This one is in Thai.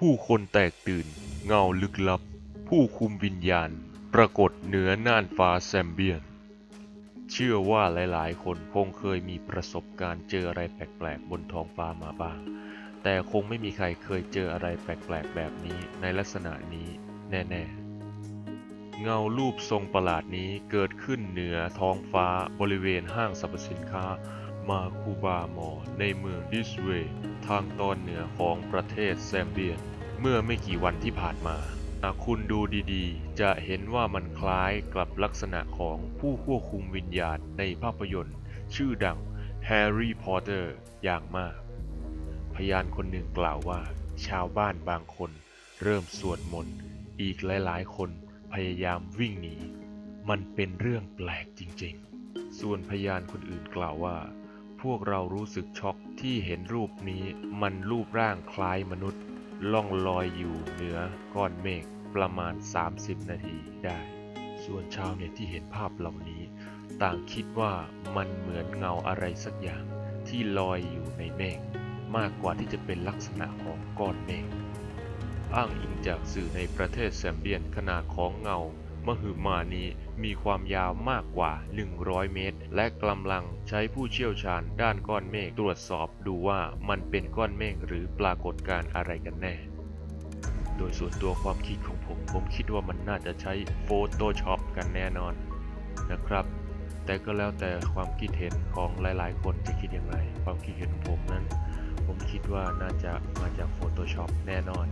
ผู้คนแตกตื่น เงาลึกลับ ผู้คุมวิญญาณ ปรากฏเหนือน่านฟ้าแซมเบียน เชื่อว่าหลายๆ คนคงเคยมีประสบการณ์เจออะไรแปลกๆ บนท้องฟ้ามาบ้าง แต่คงไม่มีใครเคยเจออะไรแปลกๆ แบบนี้ในลักษณะนี้แน่ๆเงารูปทรงประหลาดนี้เกิดขึ้นเหนือท้องฟ้าบริเวณห้างสรรพสินค้า มาคูบาหมอในเมืองดิสเวย์ทางตอนเหนือของประเทศแซมเบียนเมื่อไม่กี่วันที่ผ่านมาหากคุณดูดีๆ จะเห็นว่ามันคล้ายกับลักษณะของผู้ควบคุมวิญญาณในภาพยนตร์ชื่อดังแฮร์รี่พอตเตอร์อย่างมาก พยานคนหนึ่งกล่าวว่า ชาวบ้านบางคนเริ่มสวดมนต์อีกหลายๆ คนพยายามวิ่งหนี มันเป็นเรื่องแปลกจริงๆ ส่วนพยานคนอื่นกล่าวว่า พวกเรารู้สึกช็อกที่เห็นรูปนี้มันรูปร่างคล้ายมนุษย์ ล่องลอยอยู่เหนือก้อนเมฆประมาณ 30 นาทีได้ ส่วนชาวเน็ตที่เห็นภาพเหล่านี้ ต่างคิดว่ามันเหมือนเงาอะไรสักอย่างที่ลอยอยู่ในเมฆมากกว่าที่จะเป็นลักษณะของก้อนเมฆอ้างอิงจากสื่อในประเทศแซมเบียนขนาดของเงา มหึมานี้มีความยาวมากกว่า 100 เมตร และกำลังใช้ผู้เชี่ยวชาญด้านก้อนเมฆตรวจสอบดูว่ามันเป็นก้อนเมฆหรือปรากฏการอะไรกันแน่ โดยส่วนตัวความคิดของผม ผมคิดว่ามันน่าจะใช้ Photoshop กันแน่นอนนะครับแต่ก็แล้วแต่ความคิดเห็นของหลายๆ คนจะคิดอย่างไร ความคิดเห็นของผมนั้น ผมคิดว่าน่าจะมาจาก Photoshop แน่นอน